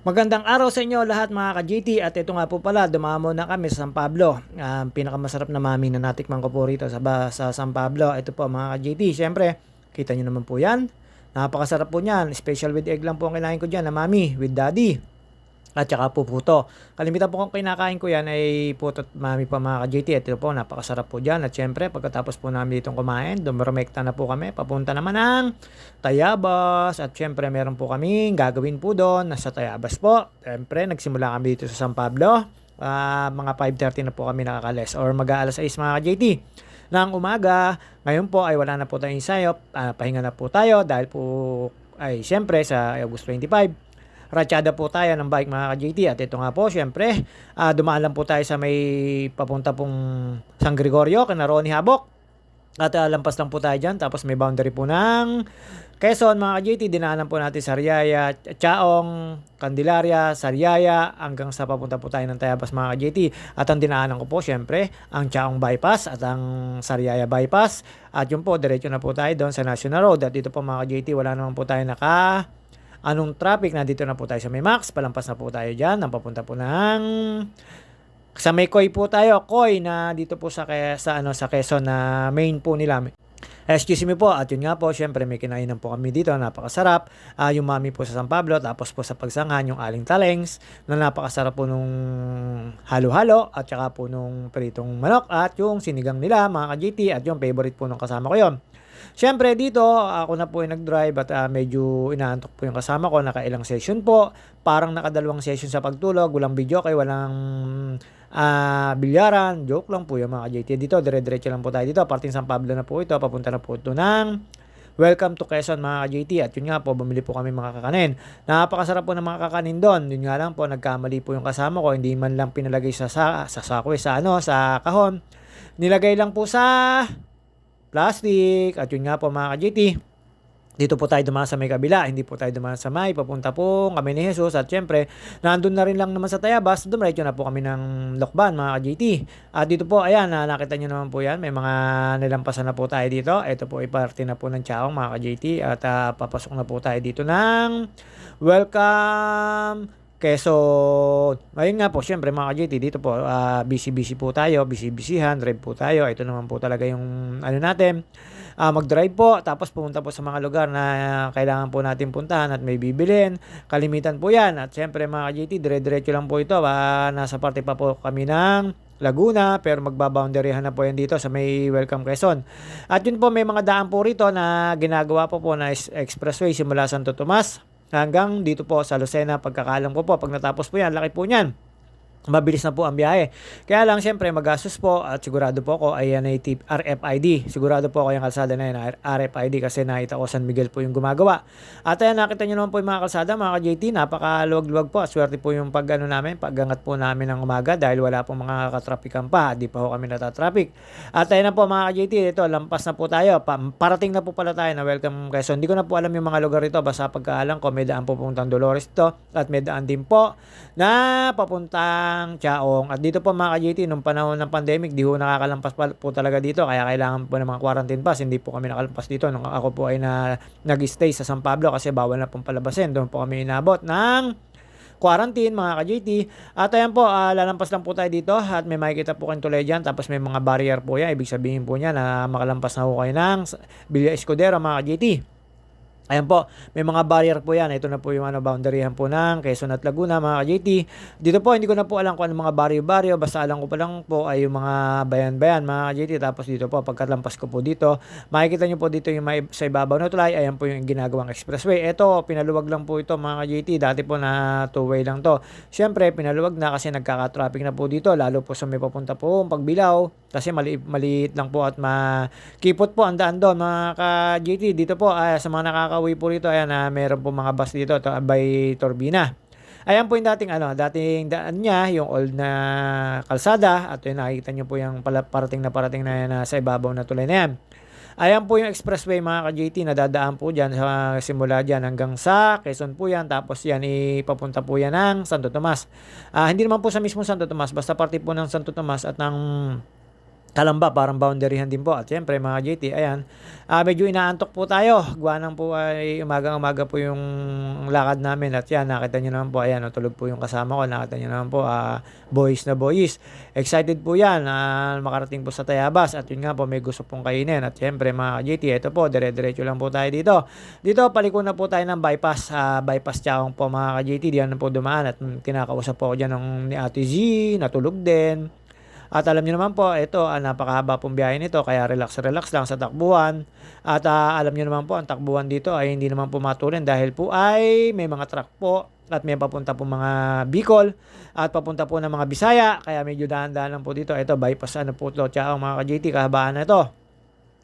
Magandang araw sa inyo lahat mga ka-GT at ito nga po pala dumamo na kami sa San Pablo. Ang pinakamasarap na mami na natikman ko po rito sa, sa San Pablo. Ito po mga ka-GT. Siyempre, kita nyo naman po yan. Napakasarap po niyan. Special with egg lang po ang kinain ko dyan na mami with daddy. At saka po puto. Kalimitan po kung kinakain ko yan ay puto at mami pa mga ka-JT. At ito po, napakasarap po dyan. At syempre, pagkatapos po namin ditong kumain, dumurumekta na po kami. Papunta naman ng Tayabas. At syempre, meron po kami gagawin po doon. Nasa Tayabas po. Syempre, nagsimula kami dito sa San Pablo. Ah, mga 5.30 na po kami nakakales. Or mag-aalas 6 mga ka-JT ng umaga. Ngayon po ay wala na po tayong ensayo. Ah, pahinga na po tayo dahil po ay syempre sa August 25 Ratsyada po tayo ng bike mga ka-JT at ito nga po syempre uh, dumaan lang po tayo sa may papunta pong San Gregorio kina Ronnie Habok. At uh, lampas lang po tayo dyan. Tapos may boundary po ng Quezon mga ka-JT dinaanan po natin Sariaya, Chaong, Candelaria, Sariaya hanggang sa papunta po tayo ng Tayabas mga ka-JT at ang dinaanan ko po syempre ang Chaong Bypass at ang Sariaya Bypass. At yun po diretso na po tayo doon sa National Road. At dito po mga ka-JT wala naman po tayo naka anong traffic. Nandito na po tayo sa may max. Palampas na po tayo dyan. Nang papunta po ng sa may Koy po tayo. Koy na dito po sa, sa, ano, sa Quezon na main po nila. Excuse me po, at yun nga po, syempre may kinainan po kami dito, napakasarap. Uh, yung mami po sa San Pablo, tapos po sa pagsangan, yung aling talengs, na napakasarap po nung halo-halo, at saka po nung pritong manok, at yung sinigang nila, mga ka-GT, at yung favorite po nung kasama ko yon Siyempre dito, ako na po yung nag-drive at uh, medyo inaantok po yung kasama ko. Nakailang session po. Parang nakadalawang session sa pagtulog. Walang video kay walang uh, bilyaran. Joke lang po yung mga JT dito. Dire-diretso lang po tayo dito. Parting San Pablo na po ito. Papunta na po ito ng Welcome to Quezon mga JT at yun nga po bumili po kami mga kakanin. Napakasarap po ng mga kakanin doon. Yun nga lang po nagkamali po yung kasama ko, hindi man lang pinalagay sa sa, sa sako eh, sa ano sa kahon. Nilagay lang po sa plastic. At yun nga po mga ka-GT, dito po tayo dumaan sa may kabila, hindi po tayo dumaan sa may, papunta po kami ni Jesus at syempre, nandun na rin lang naman sa Tayabas, dumiretso na po kami ng Lokban mga ka-GT. At dito po, ayan, nakita nyo naman po yan, may mga nilampasan na po tayo dito. Ito po ay parte na po ng Chaong mga ka-GT at uh, papasok na po tayo dito ng Welcome Quezon. Ayun nga po, syempre mga ka-JT, dito po, uh, busy-busy po tayo, busy-busyhan, drive po tayo. Ito naman po talaga yung ano natin. Uh, mag-drive po, tapos pumunta po sa mga lugar na kailangan po natin puntahan at may bibilin. Kalimitan po yan. At syempre mga ka-JT, dire-diretso lang po ito. Uh, nasa parte pa po kami ng Laguna, pero magbaboundaryhan na po yan dito sa may Welcome Quezon. At yun po, may mga daan po rito na ginagawa po po na expressway simula Santo Tomas hanggang dito po sa Lucena. Pagkakalam ko po, pag natapos po yan, laki po niyan mabilis na po ang biyahe. Kaya lang siyempre magastos po at sigurado po ako ay yan ay tip RFID. Sigurado po ako yung kalsada na yan RFID kasi nakita ko San Miguel po yung gumagawa. At ayan nakita nyo naman po yung mga kalsada mga ka-JT napakaluwag-luwag po. Swerte po yung pag ano namin paggangat po namin ng umaga dahil wala pong mga katrapikan pa. Di pa po kami natatraffic. At ayan na po mga ka-JT ito lampas na po tayo. Pa, parating na po pala tayo na welcome Quezon. Hindi ko na po alam yung mga lugar ito basta pagkaalam ko may daan po puntang Dolores ito at may daan din po na papunta ng Chaong. At dito po mga ka-JT, nung panahon ng pandemic, di po nakakalampas pa po talaga dito. Kaya kailangan po ng mga quarantine pass. Hindi po kami nakalampas dito. Nung ako po ay na, nag-stay sa San Pablo kasi bawal na pong palabasin. Doon po kami inabot ng quarantine mga ka-JT. At ayan po, uh, lalampas lang po tayo dito at may makikita po kayong tulay dyan. Tapos may mga barrier po yan. Ibig sabihin po niya na makalampas na po kayo ng Villa Escudero mga ka-JT. Ayan po, may mga barrier po yan. Ito na po yung ano, boundaryhan po ng Quezon at Laguna, mga JT. Dito po, hindi ko na po alam kung ano mga barrio-barrio. Basta alam ko pa lang po ay yung mga bayan-bayan, mga JT. Tapos dito po, pagkalampas ko po dito, makikita nyo po dito yung may, sa ibabaw na tulay. Ayan po yung ginagawang expressway. Ito, pinaluwag lang po ito, mga JT. Dati po na two-way lang to. Siyempre, pinaluwag na kasi nagkaka-traffic na po dito. Lalo po sa may papunta po, pagbilaw. Kasi mali maliit lang po at makipot po ang daan doon, mga ka-JT. Dito po, ay, sa mga nakaka pauwi po rito, ayan, na uh, meron po mga bus dito to, by Torbina. Ayan po yung dating ano, dating daan niya, yung old na kalsada at yun nakikita niyo po yung parating na parating na, na sa ibabaw na tulay na yan. Ayan po yung expressway mga ka-JT na dadaan po dyan sa simula dyan hanggang sa Quezon po yan. Tapos yan ipapunta po yan ng Santo Tomas. Uh, hindi naman po sa mismo Santo Tomas, basta parte po ng Santo Tomas at ng Kalamba, parang boundaryhan din po. At syempre mga JT, ayan, ah, medyo inaantok po tayo. Gawa ng po ay umagang-umaga po yung lakad namin. At yan, nakita nyo naman po, ayan, tulog po yung kasama ko. Nakita nyo naman po, ah, boys na boys. Excited po yan, ah, makarating po sa Tayabas. At yun nga po, may gusto pong kainin. At syempre mga JT, ito po, dire-diretso lang po tayo dito. Dito, paliko na po tayo ng bypass. ah, bypass Chaong po mga JT, diyan na po dumaan. At kinakausap po ako dyan ng, ni Ate Z, natulog din. At alam niyo naman po, ito, ah, napakahaba pong biyahe nito, kaya relax-relax lang sa takbuhan. At ah, alam niyo naman po, ang takbuhan dito ay hindi naman po matulin dahil po ay may mga truck po at may papunta po mga Bicol at papunta po ng mga Bisaya. Kaya medyo dahan-dahan lang po dito. Ito, bypass ano po ito, tsaka mga ka-JT, kahabaan na ito.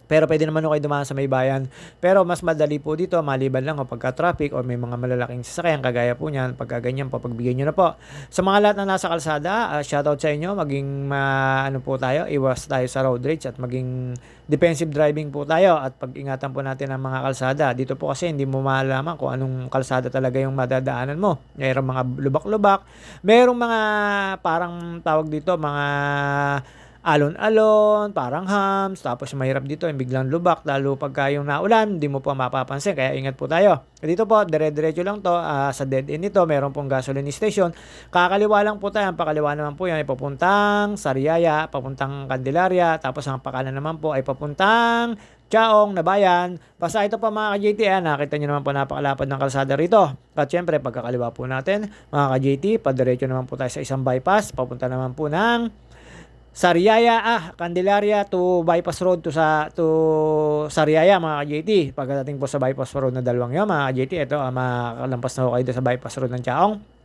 Pero pwede naman kayo dumaan sa may bayan. Pero mas madali po dito, maliban lang kapag traffic or may mga malalaking sasakyan, kagaya po niyan, pagka ganyan po, nyo na po. Sa mga lahat na nasa kalsada, uh, shoutout sa inyo, maging ma, ano po tayo, iwas tayo sa road rage at maging defensive driving po tayo at pag-ingatan po natin ang mga kalsada. Dito po kasi hindi mo malaman kung anong kalsada talaga yung madadaanan mo. Mayroong mga lubak-lubak, mayroong mga parang tawag dito, mga alon-alon, parang hams, tapos mahirap dito yung biglang lubak, lalo pagka yung naulan, hindi mo pa mapapansin, kaya ingat po tayo. Dito po, dire-diretso lang to, uh, sa dead end nito, meron pong gasoline station. Kakaliwa lang po tayo, ang pakaliwa naman po yan ay Sariaya, papuntang Candelaria, tapos ang pakanan naman po ay papuntang Chaong, Nabayan. Basta ito pa mga ka-JT, eh, nakita nyo naman po napakalapad ng kalsada rito. At syempre, pagkakaliwa po natin, mga ka-JT, padiretso naman po tayo sa isang bypass, papunta naman po ng Sariaya ah Candelaria to bypass road to sa to Sariaya mga JT pagdating po sa bypass road na dalawang yun mga JT ito ah, makalampas na ho kayo sa bypass road ng Chaong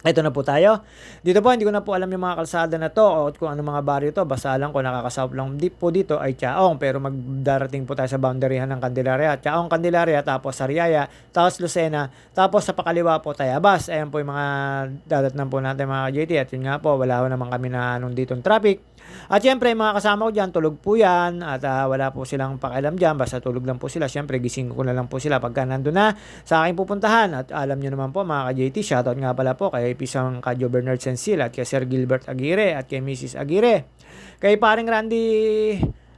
ito na po tayo. Dito po, hindi ko na po alam yung mga kalsada na to o kung ano mga baryo to. Basta lang ko nakakasawap lang deep po dito ay Chaong. Pero magdarating po tayo sa boundaryhan ng Candelaria. Chaong, Candelaria, tapos Sariaya, tapos Lucena, tapos sa pakaliwa po Tayabas. Ayan po yung mga dadatnan po natin mga JT. At yun nga po, wala naman kami na anong ditong traffic. At syempre, mga kasama ko dyan, tulog po yan. At uh, wala po silang pakialam dyan. Basta tulog lang po sila. Syempre, gising ko na lang po sila pagka nandun na sa aking pupuntahan. At alam nyo naman po, mga ka-JT, shoutout nga pala po kay Pisang Kadyo Bernard Sensil at kay Sir Gilbert Aguirre at kay Mrs. Aguirre. Kay paring Randy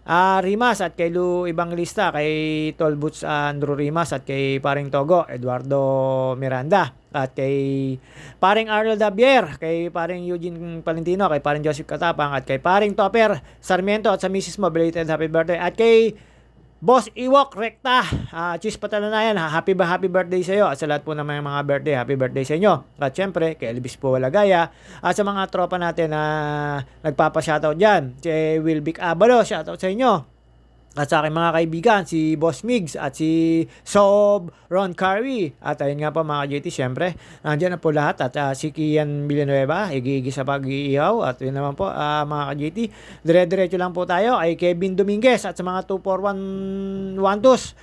uh, Rimas at kay Lu Ibanglista, kay Tolboots uh, Andrew Rimas at kay paring Togo, Eduardo Miranda at kay paring Arnold Dabier, kay paring Eugene Palentino, kay paring Joseph Katapang at kay paring Topper Sarmiento at sa Mrs. mo happy birthday at kay Boss Iwok Rekta, uh, Cheese Patalanayan, happy ba happy birthday sa iyo at sa lahat po mga, mga birthday, happy birthday sa inyo. At syempre, kay Elvis po Walagaya at sa mga tropa natin na nagpapa-shoutout diyan, si Wilbic Abalo, shoutout sa inyo. At sa aking mga kaibigan, si Boss Migs at si Sob Ron Carey. At ayun nga po mga JT, syempre, nandiyan na po lahat. At uh, si Kian Villanueva, igigi sa pag-iihaw. At yun naman po, uh, mga JT, dire-diretso lang po tayo ay Kevin Dominguez at sa mga 24112.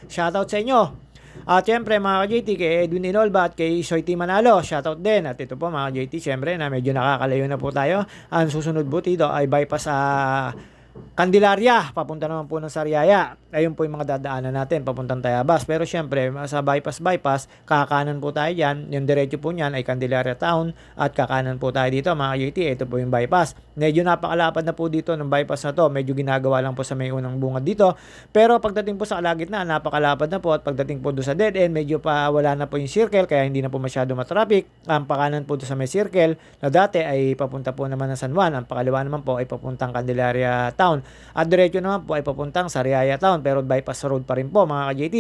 Shoutout sa inyo. At syempre mga JT kay Edwin Inolba at kay Soy Manalo, shoutout din. At ito po mga JT, syempre na medyo nakakalayo na po tayo. Ang susunod po dito ay bypass sa uh, Candelaria, papunta naman po ng Sariaya. Ayun po yung mga dadaanan natin, papuntang Tayabas. Pero syempre, sa bypass-bypass, kakanan po tayo dyan. Yung diretso po niyan ay Candelaria Town at kakanan po tayo dito, mga UT. Ito po yung bypass. Medyo napakalapad na po dito ng bypass na to. Medyo ginagawa lang po sa may unang bunga dito. Pero pagdating po sa kalagitnaan, napakalapad na po. At pagdating po doon sa dead end, medyo pa wala na po yung circle, kaya hindi na po masyado matraffic. Ang pakanan po doon sa may circle, na dati ay papunta po naman ng San Juan. Ang pakaliwa naman po ay papuntang Candelaria Town. At diretso naman po ay papuntang Sariaya Town pero bypass road pa rin po mga ka-JT.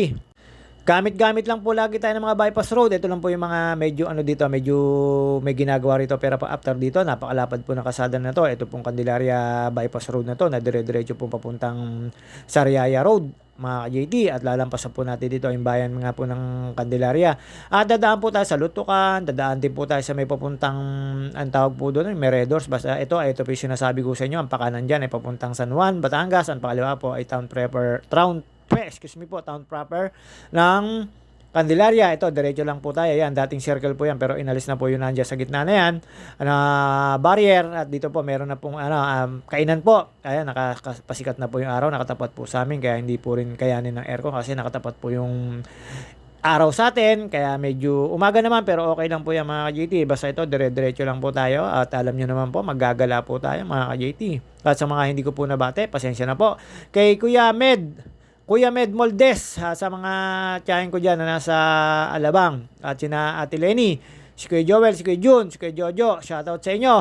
Gamit-gamit lang po lagi tayo ng mga bypass road. Ito lang po yung mga medyo ano dito, medyo may ginagawa rito pero pa after dito, napakalapad po ng kasada na to. Ito pong Candelaria bypass road na to na dire-diretso po papuntang Sariaya Road mga JT at lalampasan po natin dito yung bayan nga po ng Candelaria. At dadaan po tayo sa Lutukan, dadaan din po tayo sa may papuntang ang tawag po doon, Meredors. Basta ito, ito po yung sinasabi ko sa inyo, ang pakanan dyan ay papuntang San Juan, Batangas, ang pakaliwa po ay town proper, town, excuse me po, town proper ng Candelaria, ito, diretso lang po tayo. Yan, dating circle po yan, pero inalis na po yun nandiyan sa gitna na yan. Ano, barrier, at dito po meron na pong ano, um, kainan po. Ayan, nakapasikat na po yung araw, nakatapat po sa amin, kaya hindi po rin kayanin ng aircon kasi nakatapat po yung araw sa atin, kaya medyo umaga naman pero okay lang po yan mga ka-JT. Basta ito, dire-diretso lang po tayo at alam nyo naman po, maggagala po tayo mga ka-JT. At sa mga hindi ko po nabate, pasensya na po. Kay Kuya Med, Kuya Med Moldes, ha, sa mga tiyahin ko dyan na nasa Alabang. At sina Ate Lenny, si Kuya Joel, si Kuya Jun, si Kuya Jojo, shoutout sa inyo.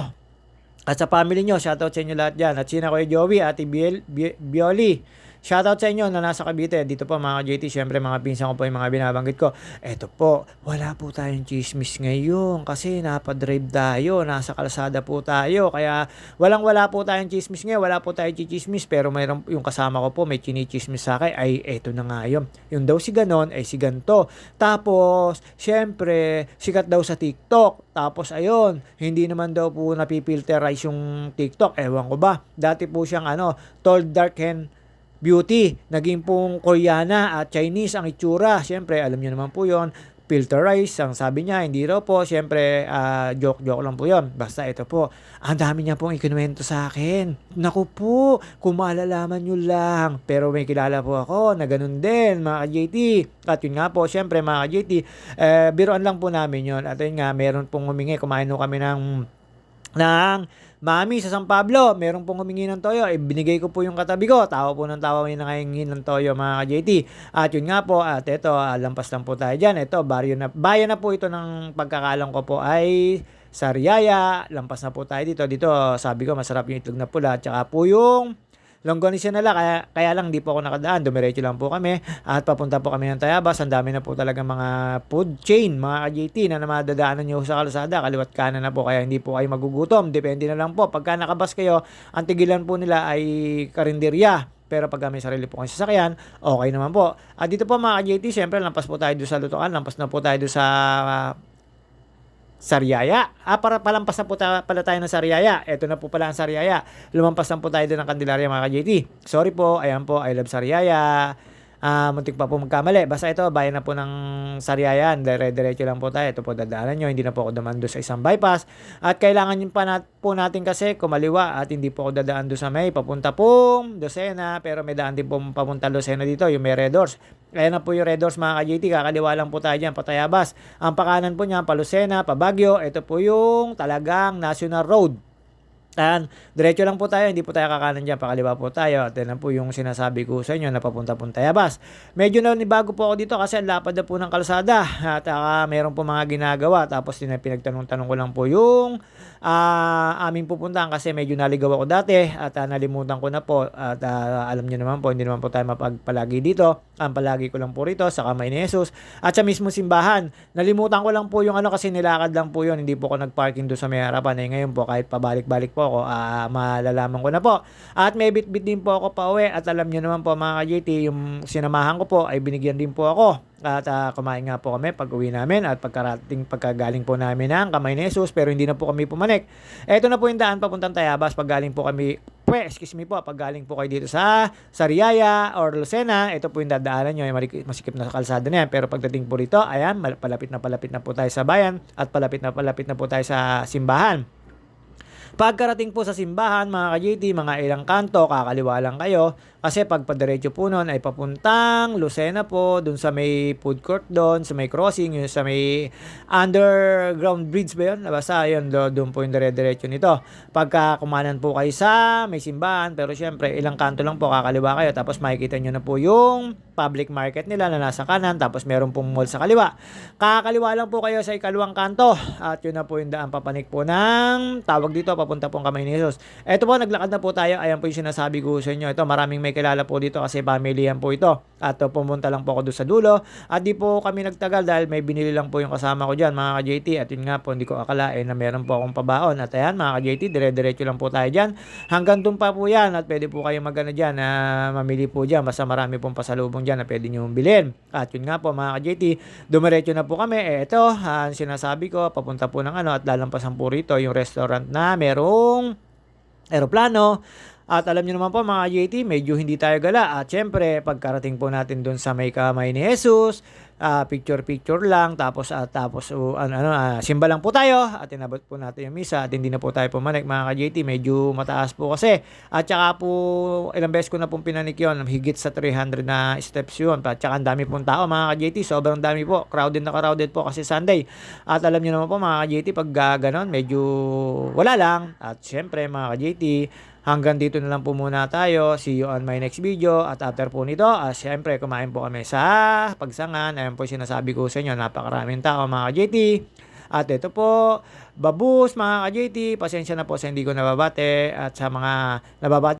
At sa family nyo, shoutout sa inyo lahat dyan. At sina Kuya Joey, Ate Biel, Bi- Bioli, Shoutout sa inyo na nasa Cavite. Dito po mga JT, syempre mga pinsan ko po yung mga binabanggit ko. Eto po, wala po tayong chismis ngayon kasi napadrive tayo, nasa kalsada po tayo. Kaya walang wala po tayong chismis ngayon, wala po tayong chichismis. Pero mayroon yung kasama ko po, may chinichismis sa akin. Ay, eto na nga yun. Yung daw si ganon, ay si ganto. Tapos, syempre, sikat daw sa TikTok. Tapos ayun, hindi naman daw po napipilterize yung TikTok. Ewan ko ba. Dati po siyang ano, tall, dark, and beauty. Naging pong Koreana at Chinese ang itsura. Siyempre, alam niyo naman po yon filterize, ang sabi niya, hindi raw po, siyempre, uh, joke-joke lang po yon Basta ito po, ang dami niya pong ikinuwento sa akin. Naku po, kung maalalaman nyo lang. Pero may kilala po ako na ganun din, mga JT. At yun nga po, siyempre, mga JT, eh, biroan lang po namin yon At yun nga, meron pong humingi, kumain kami ng ng Mami sa San Pablo, meron pong humingi ng toyo. Eh, binigay ko po yung katabi ko. Tawa po ng tawa may nangahingi ng toyo mga ka-JT. At yun nga po, at ito, ah, lampas lang po tayo dyan. Ito, baryo na, bayan na po ito ng pagkakalang ko po ay Sariaya. Lampas na po tayo dito. Dito, sabi ko, masarap yung itlog na pula. At saka po yung Longganisyon na lang, kaya, kaya lang di po ako nakadaan. Dumiretso lang po kami at papunta po kami ng Tayabas. Ang dami na po talaga mga food chain, mga ka-JT na namadadaanan nyo sa kalsada. Kaliwat kanan na po kaya hindi po kayo magugutom. Depende na lang po. Pagka nakabas kayo, ang tigilan po nila ay karinderya. Pero pag may sarili po kayong sasakyan, okay naman po. At dito po mga ka-JT, syempre lampas po tayo doon sa lutuan, lampas na po tayo doon sa Sariaya. Ah, para palampas na po ta- pala tayo ng Sariaya. Ito na po pala ang Sariaya. Lumampas na po tayo doon ng Candelaria mga ka-JT. Sorry po, ayan po, I love Sariaya. Uh, muntik pa po magkamali. Basta ito, bayan na po ng Sariayan. Dire-diretso lang po tayo. Ito po dadaanan nyo. Hindi na po ako dumaan doon sa isang bypass. At kailangan yun pa nat- po natin kasi kumaliwa at hindi po ako dadaan doon sa may papunta pong Lucena. Pero may daan din po papunta Lucena dito, yung may red doors. Ayan na po yung red doors mga ka-JT. Kakaliwa lang po tayo dyan, patayabas. Ang pakanan po niya, pa Lucena, pa Baguio. Ito po yung talagang National Road Tan, diretso lang po tayo, hindi po tayo kakanan dyan, pakaliwa po tayo. At yan po yung sinasabi ko sa inyo na papunta po Tayabas. Medyo na bago po ako dito kasi lapad na po ng kalsada. At uh, meron po mga ginagawa. Tapos pinagtanong-tanong ko lang po yung uh, aming pupuntahan kasi medyo naligaw ako dati at uh, nalimutan ko na po. At uh, alam niyo naman po, hindi naman po tayo mapagpalagi dito. Ang palagi ko lang po rito sa kamay ni Jesus. At sa mismo simbahan, nalimutan ko lang po yung ano kasi nilakad lang po yun. Hindi po ako nagparking doon sa may harapan. Eh, ngayon po kahit pabalik-balik po ako, uh, malalaman ko na po. At may bit-bit din po ako pa uwi at alam niyo naman po mga ka-JT, yung sinamahan ko po ay binigyan din po ako. At uh, kumain nga po kami pag uwi namin at pagkarating pagkagaling po namin ng kamay ni Jesus pero hindi na po kami pumanik. Ito na po yung daan papuntang Tayabas pag galing po kami Pwe, excuse me po, pag galing po kayo dito sa Sariaya or Lucena, ito po yung dadaanan nyo, yung masikip na kalsada na yan. Pero pagdating po rito, ayan, palapit na palapit na po tayo sa bayan at palapit na palapit na po tayo sa simbahan. Pagkarating po sa simbahan, mga ka-JT, mga ilang kanto, kakaliwa lang kayo. Kasi pag padiretso po nun ay papuntang Lucena po, dun sa may food court doon, sa may crossing, yung sa may underground bridge ba yun? Basta yun, doon po yung dire-diretso nito. Pagka kumanan po kayo sa may simbahan, pero syempre ilang kanto lang po kakaliwa kayo. Tapos makikita nyo na po yung public market nila na nasa kanan. Tapos meron pong mall sa kaliwa. Kakaliwa lang po kayo sa ikalawang kanto. At yun na po yung daan papanik po ng tawag dito, papunta pong kamay ni Jesus. Ito po, naglakad na po tayo. Ayan po yung sinasabi ko sa inyo. Ito, maraming may kilala po dito kasi family yan po ito. At pumunta lang po ako doon sa dulo. At di po kami nagtagal dahil may binili lang po yung kasama ko dyan, mga ka-JT. At yun nga po, hindi ko akalain na meron po akong pabaon. At ayan, mga ka-JT, dire-diretso lang po tayo dyan. Hanggang doon pa po yan. At pwede po kayo magana dyan na mamili po dyan. Basta marami pong pasalubong dyan na pwede nyo bilhin. At yun nga po, mga ka-JT, dumiretso na po kami. Eh, ito, uh, sinasabi ko, papunta po ng ano at lalampasan po rito yung restaurant na merong aeroplano. At alam niyo naman po mga JT, medyo hindi tayo gala. At syempre, pagkarating po natin doon sa may kamay ni Jesus, ah, picture-picture lang tapos at tapos uh, ano, ano ah, simba lang po tayo at inabot po natin yung misa at hindi na po tayo pumanik mga ka-JT medyo mataas po kasi. At saka po ilang beses ko na pong pinanik yun higit sa 300 na steps yun. At saka ang dami pong tao mga ka-JT sobrang dami po. Crowded na crowded po kasi Sunday. At alam niyo naman po mga ka-JT pag uh, ganon medyo wala lang. At syempre mga ka-JT Hanggang dito na lang po muna tayo. See you on my next video. At after po nito, ah, syempre kumain po kami sa Pagsangan. Ayan po sinasabi ko sa inyo. Napakaraming tao mga ka-JT. At ito po, babus mga ka-JT. Pasensya na po sa hindi ko nababate. At sa mga nababate